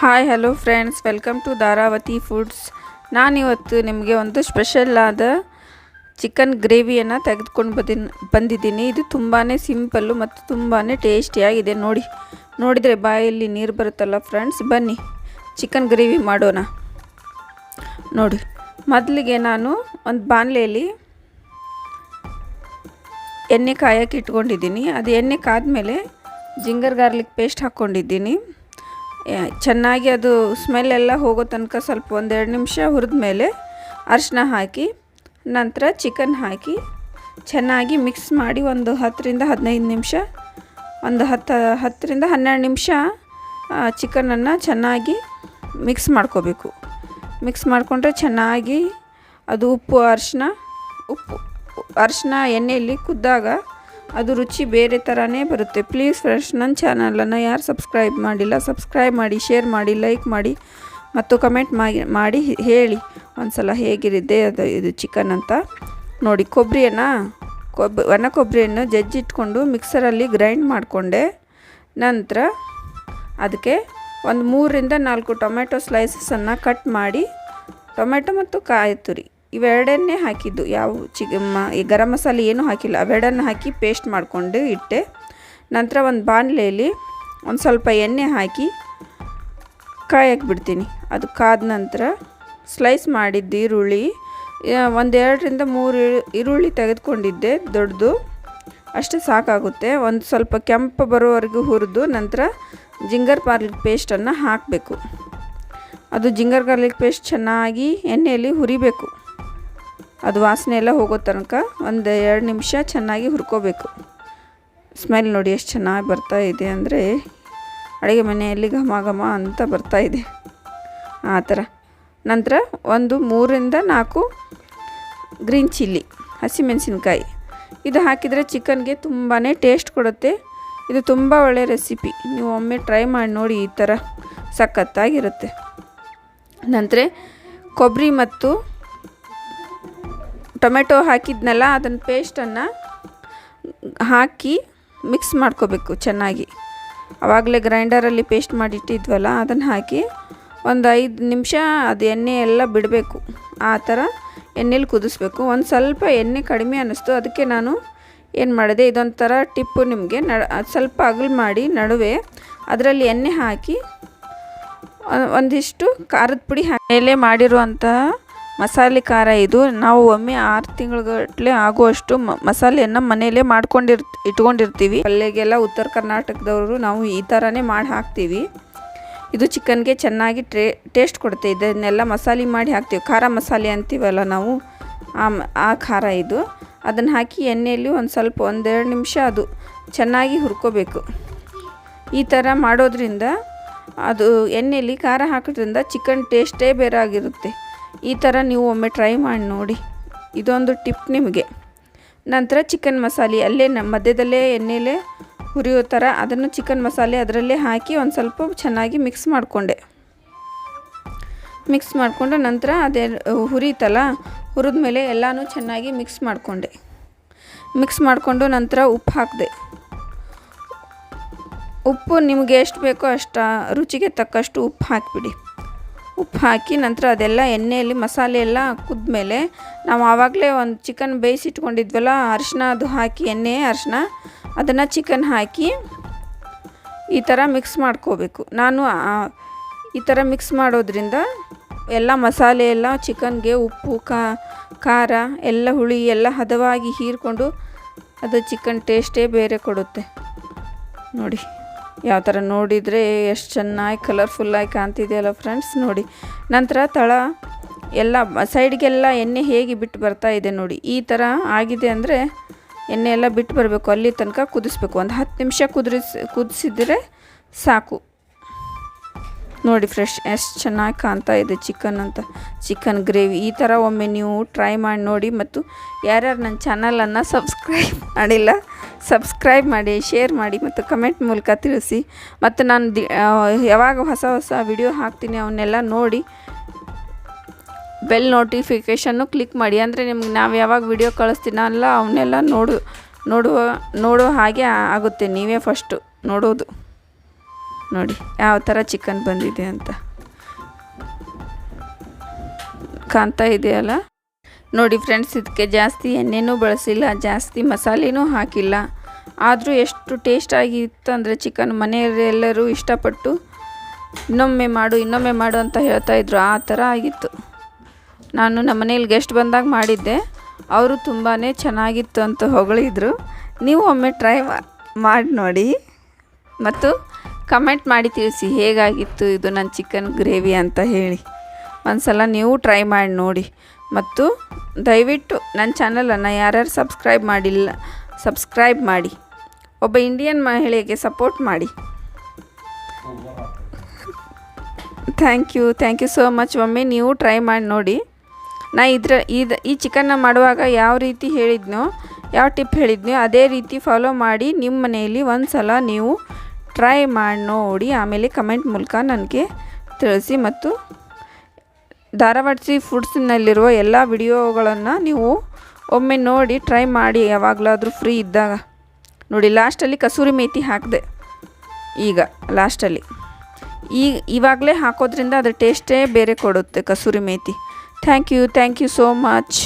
Hi hello friends welcome to Dharavathi foods ನಾನಿವತ್ತು ನಿಮಗೆ ಒಂದು ಸ್ಪೆಷಲ್ ಆದ ಚಿಕನ್ ಗ್ರೇವಿಯನ್ನು ತೆಗೆದುಕೊಂಡು ಬಂದಿನ್, ಬಂದಿದ್ದೀನಿ. ಇದು ತುಂಬಾ ಸಿಂಪಲ್ಲು ಮತ್ತು ತುಂಬಾ ಟೇಸ್ಟಿಯಾಗಿದೆ ನೋಡಿ, ನೋಡಿದರೆ ಬಾಯಲ್ಲಿ ನೀರು ಬರುತ್ತಲ್ಲ ಫ್ರೆಂಡ್ಸ್ ಬನ್ನಿ ಚಿಕನ್ ಗ್ರೇವಿ ಮಾಡೋಣ. ನೋಡಿ, ಮೊದಲಿಗೆ ನಾನು ಒಂದು ಬಾಣಲೆಯಲ್ಲಿ ಎಣ್ಣೆ ಕಾಯಕ್ಕೆ ಇಟ್ಕೊಂಡಿದ್ದೀನಿ. ಅದು ಎಣ್ಣೆ ಕಾದ್ಮೇಲೆ ಜಿಂಗರ್ ಗಾರ್ಲಿಕ್ ಪೇಸ್ಟ್ ಹಾಕ್ಕೊಂಡಿದ್ದೀನಿ ಚೆನ್ನಾಗಿ ಅದು ಸ್ಮೆಲ್ ಎಲ್ಲ ಹೋಗೋ ತನಕ ಸ್ವಲ್ಪ ಒಂದೆರಡು ನಿಮಿಷ ಹುರಿದ ಮೇಲೆ ಅರಿಶಿನ ಹಾಕಿ, ನಂತರ ಚಿಕನ್ ಹಾಕಿ, ಚೆನ್ನಾಗಿ ಮಿಕ್ಸ್ ಮಾಡಿ ಒಂದು ಹತ್ತರಿಂದ ಹದಿನೈದು ನಿಮಿಷ, ಒಂದು ಹತ್ತು, ಹತ್ತರಿಂದ ಹನ್ನೆರಡು ನಿಮಿಷ ಚಿಕನನ್ನು ಚೆನ್ನಾಗಿ ಮಿಕ್ಸ್ ಮಾಡ್ಕೋಬೇಕು. ಮಿಕ್ಸ್ ಮಾಡಿಕೊಂಡ್ರೆ ಚೆನ್ನಾಗಿ ಅದು ಉಪ್ಪು ಅರಿಶಿನ ಉಪ್ಪು ಅರಿಶಿನ ಎಣ್ಣೆಯಲ್ಲಿ ಕುದ್ದಾಗ ಅದು ರುಚಿ ಬೇರೆ ಥರನೇ ಬರುತ್ತೆ. ಪ್ಲೀಸ್ ಫ್ರೆಂಡ್ಸ್ ನನ್ನ ಚಾನಲನ್ನು ಯಾರು ಸಬ್ಸ್ಕ್ರೈಬ್ ಮಾಡಿಲ್ಲ ಸಬ್ಸ್ಕ್ರೈಬ್ ಮಾಡಿ ಶೇರ್ ಮಾಡಿ ಲೈಕ್ ಮಾಡಿ ಮತ್ತು ಕಮೆಂಟ್ ಮಾಡಿ ಹೇಳಿ. ಒಂದು ಸಲ ಹೇಗಿರಿದೆ ಅದು, ಇದು ಚಿಕನ್ ಅಂತ. ನೋಡಿ ಕೊಬ್ಬರಿಯನ್ನು ಕೊಬ್ಬ ಒಣ ಕೊಬ್ಬರಿಯನ್ನು ಜಜ್ಜಿಟ್ಕೊಂಡು ಮಿಕ್ಸರಲ್ಲಿ ಗ್ರೈಂಡ್ ಮಾಡಿಕೊಂಡೆ. ನಂತರ ಅದಕ್ಕೆ ಒಂದು ಮೂರರಿಂದ ನಾಲ್ಕು ಟೊಮೆಟೊ ಸ್ಲೈಸಸನ್ನು ಕಟ್ ಮಾಡಿ ಟೊಮೆಟೊ ಮತ್ತು ಕಾಯಿ ತುರಿ. ಇವೆರಡನ್ನೇ ಹಾಕಿದ್ದು. ಯಾವ ಚಿ ಗರಂ ಮಸಾಲೆ ಏನೂ ಹಾಕಿಲ್ಲ. ಅವೆರಡನ್ನು ಹಾಕಿ ಪೇಸ್ಟ್ ಮಾಡಿಕೊಂಡು ಇಟ್ಟೆ. ನಂತರ ಒಂದು ಬಾಣಲೆಯಲ್ಲಿ ಒಂದು ಸ್ವಲ್ಪ ಎಣ್ಣೆ ಹಾಕಿ ಕಾಯಕ್ಕೆ ಬಿಡ್ತೀನಿ. ಅದು ಕಾದ ನಂತರ ಸ್ಲೈಸ್ ಮಾಡಿದ್ದು ಈರುಳ್ಳಿ ಒಂದೆರಡರಿಂದ ಮೂರು ಈರು- ಈರುಳ್ಳಿ ತೆಗೆದುಕೊಂಡಿದ್ದೆ ದೊಡ್ಡದು. ಅಷ್ಟು ಸಾಕಾಗುತ್ತೆ. ಒಂದು ಸ್ವಲ್ಪ ಕೆಂಪು ಬರೋವರೆಗೂ ಹುರಿದು ನಂತರ ಜಿಂಗರ್ ಪಾರ್ಲಿಕ್ ಪೇಸ್ಟನ್ನು ಹಾಕಬೇಕು. ಅದು ಜಿಂಗರ್ ಗಾರ್ಲಿಕ್ ಪೇಸ್ಟ್ ಚೆನ್ನಾಗಿ ಎಣ್ಣೆಯಲ್ಲಿ ಹುರಿಬೇಕು. ಅದು ವಾಸನೆ ಎಲ್ಲ ಹೋಗೋ ತನಕ ಒಂದು ಎರಡು ನಿಮಿಷ ಚೆನ್ನಾಗಿ ಹುರ್ಕೋಬೇಕು. ಸ್ಮೆಲ್ ನೋಡಿ ಎಷ್ಟು ಚೆನ್ನಾಗಿ ಬರ್ತಾ ಇದೆ ಅಂದರೆ ಅಡುಗೆ ಮನೆಯಲ್ಲಿ ಘಮ ಘಮ ಅಂತ ಬರ್ತಾ ಇದೆ. ಆ ಥರ. ನಂತರ ಒಂದು ಮೂರಿಂದ ನಾಲ್ಕು ಗ್ರೀನ್ ಚಿಲ್ಲಿ ಹಸಿಮೆಣಸಿನ್ಕಾಯಿ ಇದು ಹಾಕಿದರೆ ಚಿಕನ್ಗೆ ತುಂಬಾ ಟೇಸ್ಟ್ ಕೊಡುತ್ತೆ. ಇದು ತುಂಬ ಒಳ್ಳೆಯ ರೆಸಿಪಿ ನೀವು ಒಮ್ಮೆ ಟ್ರೈ ಮಾಡಿ ನೋಡಿ ಈ ಥರ ಸಖತ್ತಾಗಿರುತ್ತೆ. ನಂತರ ಕೊಬ್ಬರಿ ಮತ್ತು ಟೊಮೆಟೊ ಹಾಕಿದ್ನಲ್ಲ ಅದನ್ನು ಪೇಸ್ಟನ್ನು ಹಾಕಿ ಮಿಕ್ಸ್ ಮಾಡ್ಕೋಬೇಕು ಚೆನ್ನಾಗಿ. ಆವಾಗಲೇ ಗ್ರೈಂಡರಲ್ಲಿ ಪೇಸ್ಟ್ ಮಾಡಿಟ್ಟಿದ್ವಲ್ಲ, ಅದನ್ನು ಹಾಕಿ ಒಂದು ಐದು ನಿಮಿಷ ಅದು ಎಣ್ಣೆ ಎಲ್ಲ ಬಿಡಬೇಕು. ಆ ಥರ ಎಣ್ಣೆಲಿ ಕುದಿಸ್ಬೇಕು. ಒಂದು ಸ್ವಲ್ಪ ಎಣ್ಣೆ ಕಡಿಮೆ ಅನ್ನಿಸ್ತು, ಅದಕ್ಕೆ ನಾನು ಏನು ಮಾಡಿದೆ, ಇದೊಂಥರ ಟಿಪ್ಪು ನಿಮಗೆ. ನಡ ಸ್ವಲ್ಪ ಅಗಲು ಮಾಡಿ ನಡುವೆ ಅದರಲ್ಲಿ ಎಣ್ಣೆ ಹಾಕಿ ಒಂದಿಷ್ಟು ಖಾರದ ಪುಡಿ ಮೇಲೆ ಮಾಡಿರುವಂತಹ ಮಸಾಲೆ ಖಾರ ಇದು. ನಾವು ಒಮ್ಮೆ ಆರು ತಿಂಗಳಗಟ್ಟಲೆ ಆಗುವಷ್ಟು ಮಸಾಲೆಯನ್ನು ಮನೆಯಲ್ಲೇ ಮಾಡ್ಕೊಂಡಿರ್ ಇಟ್ಕೊಂಡಿರ್ತೀವಿ. ಪಲ್ಯಗೆಲ್ಲ ಉತ್ತರ ಕರ್ನಾಟಕದವರು ನಾವು ಈ ಥರನೇ ಮಾಡಿ ಹಾಕ್ತೀವಿ. ಇದು ಚಿಕನ್ಗೆ ಚೆನ್ನಾಗಿ ಟ್ರೇ, ಟೇಸ್ಟ್ ಕೊಡುತ್ತೆ. ಇದನ್ನೆಲ್ಲ ಮಸಾಲೆ ಮಾಡಿ ಹಾಕ್ತೀವಿ. ಖಾರ ಮಸಾಲೆ ಅಂತೀವಲ್ಲ ನಾವು, ಆ ಖಾರ ಇದು. ಅದನ್ನು ಹಾಕಿ ಎಣ್ಣೆಯಲ್ಲಿ ಒಂದು ಸ್ವಲ್ಪ, ಒಂದೆರಡು ನಿಮಿಷ ಅದು ಚೆನ್ನಾಗಿ ಹುರ್ಕೋಬೇಕು. ಈ ಥರ ಮಾಡೋದ್ರಿಂದ ಅದು ಎಣ್ಣೆಯಲ್ಲಿ ಖಾರ ಹಾಕೋದ್ರಿಂದ ಚಿಕನ್ ಟೇಸ್ಟೇ ಬೇರೆ ಆಗಿರುತ್ತೆ. ಈ ಥರ ನೀವು ಒಮ್ಮೆ ಟ್ರೈ ಮಾಡಿ ನೋಡಿ. ಇದೊಂದು ಟಿಪ್ ನಿಮಗೆ. ನಂತರ ಚಿಕನ್ ಮಸಾಲೆ, ಅಲ್ಲೇ ನಮ್ಮ ಮಧ್ಯದಲ್ಲೇ ಎಣ್ಣೆಲೇ ಹುರಿಯೋ ಥರ ಅದನ್ನು ಚಿಕನ್ ಮಸಾಲೆ ಅದರಲ್ಲೇ ಹಾಕಿ ಒಂದು ಸ್ವಲ್ಪ ಚೆನ್ನಾಗಿ ಮಿಕ್ಸ್ ಮಾಡಿಕೊಂಡೆ. ಮಿಕ್ಸ್ ಮಾಡಿಕೊಂಡು ನಂತರ ಅದೇ ಹುರಿತಲ್ಲ ಹುರಿದ ಮೇಲೆ ಎಲ್ಲನೂ ಚೆನ್ನಾಗಿ ಮಿಕ್ಸ್ ಮಾಡಿಕೊಂಡೆ. ಮಿಕ್ಸ್ ಮಾಡಿಕೊಂಡು ನಂತರ ಉಪ್ಪು ಹಾಕಿದೆ. ಉಪ್ಪು ನಿಮಗೆ ಎಷ್ಟು ಬೇಕೋ ಅಷ್ಟು ರುಚಿಗೆ ತಕ್ಕಷ್ಟು ಉಪ್ಪು ಹಾಕಿಬಿಡಿ. ಉಪ್ಪು ಹಾಕಿ ನಂತರ ಅದೆಲ್ಲ ಎಣ್ಣೆಯಲ್ಲಿ ಮಸಾಲೆ ಎಲ್ಲ ಕುದ್ಮೇಲೆ ನಾವು ಆವಾಗಲೇ ಒಂದು ಚಿಕನ್ ಬೇಯಿಸಿಟ್ಕೊಂಡಿದ್ವಲ್ಲ ಅರಿಶಿನ ಅದು ಹಾಕಿ, ಎಣ್ಣೆ, ಅರಿಶಿನ, ಅದನ್ನು ಚಿಕನ್ ಹಾಕಿ ಈ ಥರ ಮಿಕ್ಸ್ ಮಾಡ್ಕೋಬೇಕು. ನಾನು ಈ ಥರ ಮಿಕ್ಸ್ ಮಾಡೋದ್ರಿಂದ ಎಲ್ಲ ಮಸಾಲೆ ಎಲ್ಲ ಚಿಕನ್ಗೆ ಉಪ್ಪು ಖಾರ, ಎಲ್ಲ ಹುಳಿ, ಎಲ್ಲ ಹದವಾಗಿ ಹೀರ್ಕೊಂಡು ಅದು ಚಿಕನ್ ಟೇಸ್ಟೇ ಬೇರೆ ಕೊಡುತ್ತೆ. ನೋಡಿ. ಯಾವ ಥರ ನೋಡಿದರೆ ಎಷ್ಟು ಚೆನ್ನಾಗಿ ಕಲರ್ಫುಲ್ಲಾಗಿ ಕಾಣ್ತಿದೆಯಲ್ಲ ಫ್ರೆಂಡ್ಸ್ ನೋಡಿ, ನಂತರ ತಳ ಎಲ್ಲ ಸೈಡ್ಗೆಲ್ಲ ಎಣ್ಣೆ ಹೇಗೆ ಬಿಟ್ಟು ಬರ್ತಾ ಇದೆ ನೋಡಿ. ಈ ಥರ ಆಗಿದೆ ಅಂದರೆ ಎಣ್ಣೆ ಎಲ್ಲ ಬಿಟ್ಟು ಬರಬೇಕು. ಅಲ್ಲಿ ತನಕ ಕುದಿಸ್ಬೇಕು. ಒಂದು ಹತ್ತು ನಿಮಿಷ ಕುದುರಿಸ್, ಕುದಿಸಿದರೆ ಸಾಕು. ನೋಡಿ ಫ್ರೆಶ್ ಎಷ್ಟು ಚೆನ್ನಾಗಿ ಕಾಣ್ತಾ ಇದೆ ಚಿಕನ್ ಅಂತ. ಚಿಕನ್ ಗ್ರೇವಿ ಈ ಥರ ಒಮ್ಮೆ ನೀವು ಟ್ರೈ ಮಾಡಿ ನೋಡಿ ಮತ್ತು ಯಾರ್ಯಾರು ನನ್ನ ಚಾನಲನ್ನು ಸಬ್ಸ್ಕ್ರೈಬ್ ಮಾಡಿಲ್ಲ ಸಬ್ಸ್ಕ್ರೈಬ್ ಮಾಡಿ ಶೇರ್ ಮಾಡಿ ಮತ್ತು ಕಮೆಂಟ್ ಮೂಲಕ ತಿಳಿಸಿ. ಮತ್ತು ನಾನು ದಿ ಯಾವಾಗ ಹೊಸ ಹೊಸ ವಿಡಿಯೋ ಹಾಕ್ತೀನಿ ಅವನ್ನೆಲ್ಲ ನೋಡಿ. ಬೆಲ್ ನೋಟಿಫಿಕೇಷನ್ನು ಕ್ಲಿಕ್ ಮಾಡಿ. ಅಂದರೆ ನಿಮ್ಗೆ ನಾವು ಯಾವಾಗ ವಿಡಿಯೋ ಕಳಿಸ್ತೀನಲ್ಲ ಅವನ್ನೆಲ್ಲ ನೋಡು, ನೋಡುವ, ನೋಡೋ ಹಾಗೆ ಆಗುತ್ತೆ. ನೀವೇ ಫಸ್ಟು ನೋಡೋದು. ನೋಡಿ, ಯಾವ ಥರ ಚಿಕನ್ ಬಂದಿದೆ ಅಂತ. ಕಾಣ್ತಾ ಇದೆಯಲ್ಲ? ನೋಡಿ ಫ್ರೆಂಡ್ಸ್ ಇದಕ್ಕೆ ಜಾಸ್ತಿ ಎಣ್ಣೆನೂ ಬಳಸಿಲ್ಲ, ಜಾಸ್ತಿ ಮಸಾಲೆನೂ ಹಾಕಿಲ್ಲ. ಆದರೂ ಎಷ್ಟು ಟೇಸ್ಟಾಗಿತ್ತು ಅಂದರೆ ಚಿಕನ್ ಮನೆಯವರೆಲ್ಲರೂ ಇಷ್ಟಪಟ್ಟು ಇನ್ನೊಮ್ಮೆ ಮಾಡು ಇನ್ನೊಮ್ಮೆ ಮಾಡು ಅಂತ ಹೇಳ್ತಾ ಇದ್ರು. ಆ ಥರ ಆಗಿತ್ತು. ನಾನು ನಮ್ಮ ಮನೇಲಿ ಗೆಸ್ಟ್ ಬಂದಾಗ ಮಾಡಿದ್ದೆ. ಅವರು ತುಂಬಾ ಚೆನ್ನಾಗಿತ್ತು ಅಂತ ಹೊಗಳಿದ್ರು. ನೀವು ಒಮ್ಮೆ ಟ್ರೈ ಮಾಡಿ ನೋಡಿ. ಮತ್ತು ಕಮೆಂಟ್ ಮಾಡಿ ತಿಳಿಸಿ, ಹೇಗಾಗಿತ್ತು ಇದು ನನ್ನ ಚಿಕನ್ ಗ್ರೇವಿ ಅಂತ ಹೇಳಿ. ಒಂದು ಸಲ ನೀವು ಟ್ರೈ ಮಾಡಿ ನೋಡಿ. ಮತ್ತು ದಯವಿಟ್ಟು ನನ್ನ ಚಾನಲನ್ನು ಯಾರ್ಯಾರು ಸಬ್ಸ್ಕ್ರೈಬ್ ಮಾಡಿಲ್ಲ, ಸಬ್ಸ್ಕ್ರೈಬ್ ಮಾಡಿ. ಒಬ್ಬ ಇಂಡಿಯನ್ ಮಹಿಳೆಗೆ ಸಪೋರ್ಟ್ ಮಾಡಿ. Thank you thank you so much. ಒಮ್ಮೆ ನೀವು ಟ್ರೈ ಮಾಡಿ ನೋಡಿ. ನಾ ಇದ್ರ, ಇದು, ಈ ಚಿಕನ್ನ ಮಾಡುವಾಗ ಯಾವ ರೀತಿ ಹೇಳಿದ್ನೋ, ಯಾವ ಟಿಪ್ ಹೇಳಿದ್ನೋ, ಅದೇ ರೀತಿ ಫಾಲೋ ಮಾಡಿ. ನಿಮ್ಮ ಮನೆಯಲ್ಲಿ ಒಂದು ಸಲ ನೀವು ಟ್ರೈ ಮಾಡಿ ನೋಡಿ, ಆಮೇಲೆ ಕಮೆಂಟ್ ಮೂಲಕ ನನಗೆ ತಿಳಿಸಿ ಮತ್ತು ಧಾರವಾಡಸಿ ಫುಡ್ಸ್ನಲ್ಲಿರುವ ಎಲ್ಲ ವಿಡಿಯೋಗಳನ್ನು ನೀವು ಒಮ್ಮೆ ನೋಡಿ ಟ್ರೈ ಮಾಡಿ, ಯಾವಾಗಲಾದರೂ ಫ್ರೀ ಇದ್ದಾಗ. ನೋಡಿ ಲಾಸ್ಟಲ್ಲಿ ಕಸೂರಿ ಮೇತಿ ಹಾಕಿದೆ. ಈಗ ಲಾಸ್ಟಲ್ಲಿ ಈಗ ಇವಾಗಲೇ ಹಾಕೋದ್ರಿಂದ ಅದರ ಟೇಸ್ಟೇ ಬೇರೆ ಕೊಡುತ್ತೆ kasuri methi. Thank you thank you so much